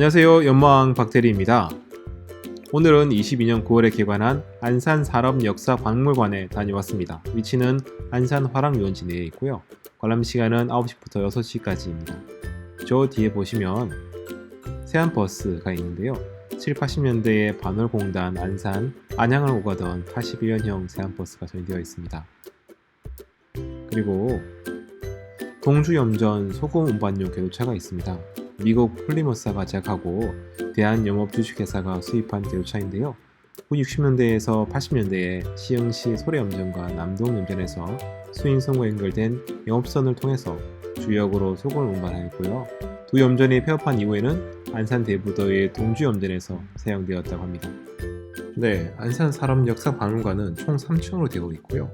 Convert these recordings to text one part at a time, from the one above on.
안녕하세요. 연마왕 박대리입니다. 오늘은 22년 9월에 개관한 안산 산업역사박물관에 다녀왔습니다. 위치는 안산 화랑유원지 내에 있고요. 관람 시간은 9시부터 6시까지입니다. 저 뒤에 보시면 세안버스가 있는데요. 7, 80년대에 반월공단 안산 안양을 오가던 81년형 세안버스가 전시되어 있습니다. 그리고 동주염전 소금 운반용 궤도차가 있습니다. 미국 플리머스가 제작하고 대한영업주식회사가 수입한 궤도차인데요. 후 60년대에서 80년대에 시흥시 소래염전과 남동염전에서 수인성과 연결된 영업선을 통해서 주역으로 소금을 운반하였고요. 두 염전이 폐업한 이후에는 안산 대부도의 동주염전에서 사용되었다고 합니다. 네, 안산 산업 역사 박물관은 총 3층으로 되어 있고요.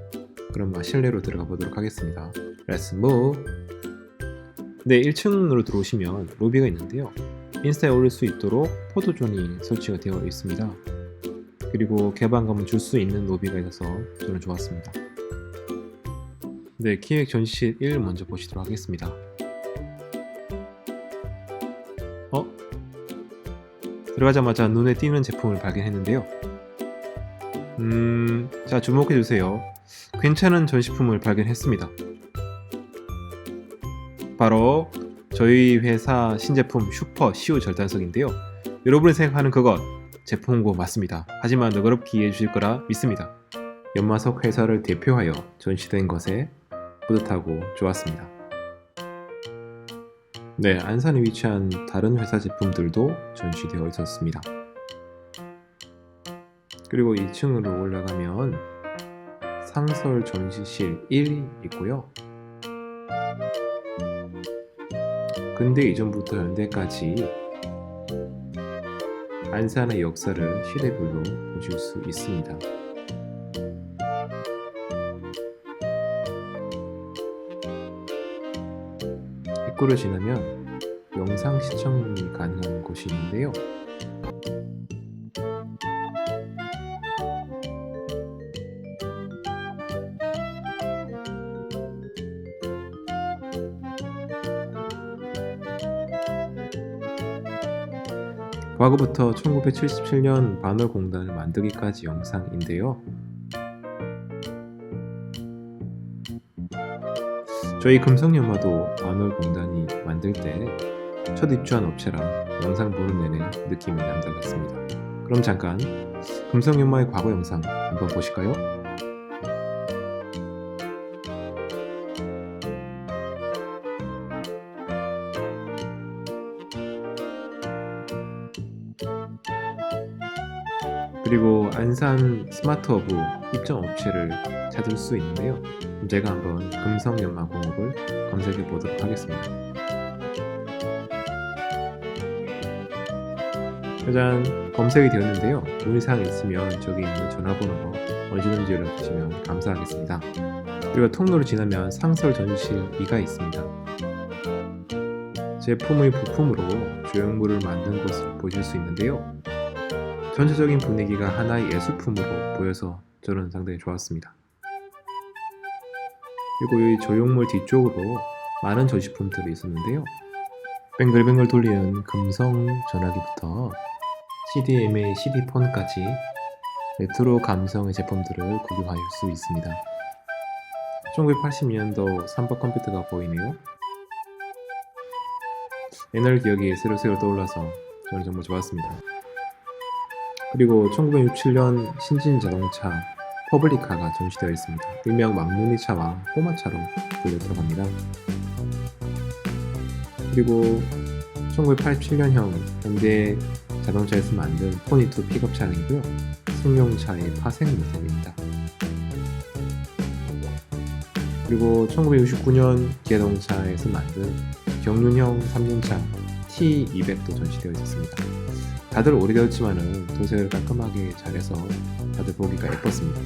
그럼 실내로 들어가 보도록 하겠습니다. Let's move. 네, 1층으로 들어오시면 로비가 있는데요. 인스타에 올릴 수 있도록 포토존이 설치가 되어 있습니다. 그리고 개방감을 줄 수 있는 로비가 있어서 저는 좋았습니다. 네, 기획 전시실 1 먼저 보시도록 하겠습니다. 어? 들어가자마자 눈에 띄는 제품을 발견했는데요. 음, 자, 주목해주세요. 괜찮은 전시품을 발견했습니다. 바로 저희 회사 신제품 슈퍼 시우 절단석인데요. 여러분이 생각하는 그것 제품 홍보 맞습니다. 하지만 너그럽게 이해해 주실 거라 믿습니다. 연마석 회사를 대표하여 전시된 것에 뿌듯하고 좋았습니다. 네, 안산에 위치한 다른 회사 제품들도 전시되어 있었습니다. 그리고 2층으로 올라가면 상설 전시실 1이 있고요. 근대 이전부터 현대까지 안산의 역사를 시대별로 보실 수 있습니다. 입구를 지나면 영상 시청이 가능한 곳이 있는데요. 과거부터 1977년 반월공단을 만들기까지 영상인데요. 저희 금성연마도 반월공단이 만들 때 첫 입주한 업체라 영상 보는 내내 느낌이 남달랐습니다. 그럼 잠깐 금성연마의 과거 영상 한번 보실까요? 그리고 안산 스마트허브 입점 업체를 찾을 수 있는데요. 제가 한번 금성연마공업을 검색해 보도록 하겠습니다. 짜잔 검색이 되었는데요. 문의사항이 있으면 저기 있는 전화번호로 언제든지 연락 주시면 감사하겠습니다. 그리고 통로를 지나면 상설 전시실 2가 있습니다. 제품의 부품으로 조형물을 만든 것을 보실 수 있는데요. 전체적인 분위기가 하나의 예술품으로 보여서 저는 상당히 좋았습니다. 그리고 이 조형물 뒤쪽으로 많은 전시품들이 있었는데요. 뱅글뱅글 돌리는 금성 전화기부터 CDMA CD폰까지 레트로 감성의 제품들을 구경하실 수 있습니다. 1980년도 삼박 컴퓨터가 보이네요. 옛날 기억이 새록새록 떠올라서 저는 정말 좋았습니다. 그리고 1967년 신진 자동차 퍼블리카가 전시되어 있습니다. 일명 막눈이 차와 꼬마차로 불려 들어갑니다. 그리고 1987년형 현대 자동차에서 만든 포니2 픽업 차량이고요. 승용차의 파생 모델입니다. 그리고 1969년 기아동차에서 만든 경륜형 3년차 T200도 전시되어 있었습니다. 다들 오래되었지만은 도색을 깔끔하게 잘해서 다들 보기가 예뻤습니다.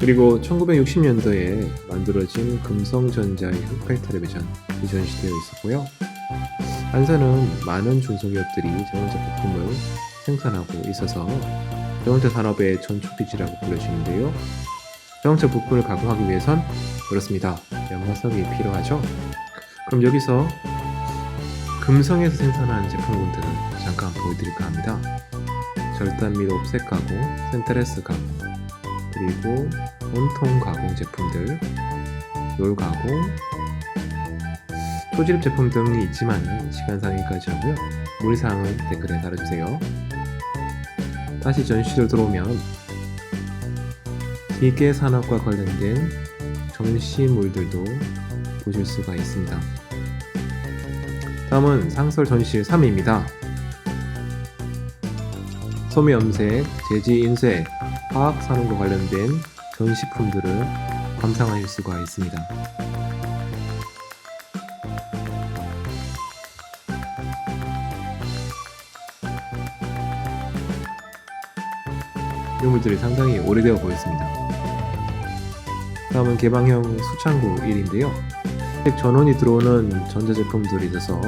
그리고 1960년도에 만들어진 금성전자의 흑백 텔레비전이 전시되어 있었고요. 안산은 많은 중소기업들이 자동차 부품을 생산하고 있어서 자동차 산업의 전초기지라고 불려지는데요. 자동차 부품을 가공하기 위해선 그렇습니다. 연마석이 필요하죠. 그럼 여기서 금성에서 생산하는 제품군들을 잠깐 보여드릴까 합니다. 절단 및 옵셋 가공, 센트레스 가공, 그리고 온통 가공 제품들, 롤 가공, 초집 제품 등이 있지만 시간상 여기까지 하고요. 문의사항은 댓글에 달아주세요. 다시 전시로 들어오면 기계 산업과 관련된 전시물들도 보실 수가 있습니다. 다음은 상설 전시 3위입니다. 소미 염색, 재지 인쇄, 화학 산업과 관련된 전시품들을 감상하실 수가 있습니다. 유물들이 상당히 오래되어 보였습니다. 다음은 개방형 수창구 1인데요. 전원이 들어오는 전자제품들이 있어서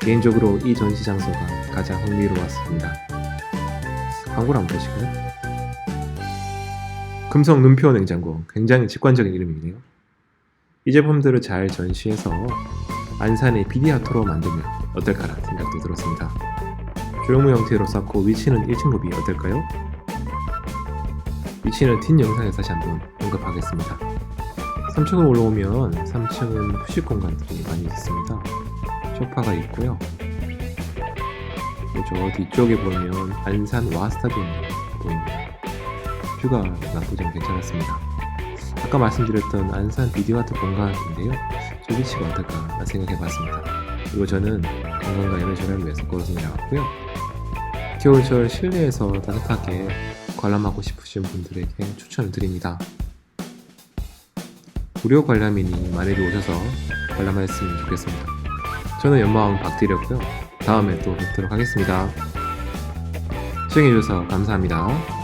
개인적으로 이 전시 장소가 가장 흥미로웠습니다. 광고를 한번 보실까요? 금성 눈표 냉장고 굉장히 직관적인 이름이네요. 이 제품들을 잘 전시해서 안산의 비디아토로 만들면 어떨까라는 생각도 들었습니다. 조형무 형태로 쌓고 위치는 1층 로비 어떨까요? 위치는 뒷 영상에 다시 한번 언급하겠습니다. 3층을 올라오면 3층은 휴식 공간들이 많이 있습니다. 소파가 있고요. 저 뒤쪽에 보면 안산 와 스타디움이 보입니다. 뷰가 나쁘지 않게 괜찮았습니다. 아까 말씀드렸던 안산 비디오아트 공간인데요. 저 위치가 어떨까 생각해봤습니다. 그리고 저는 건강과 에너지를 위해서 걸어서 내려왔고요. 겨울철 실내에서 따뜻하게 관람하고 싶으신 분들에게 추천을 드립니다. 무료 관람이니 많이들 오셔서 관람하셨으면 좋겠습니다. 저는 연마왕 박디렸고요. 다음에 또 뵙도록 하겠습니다. 시청해주셔서 감사합니다.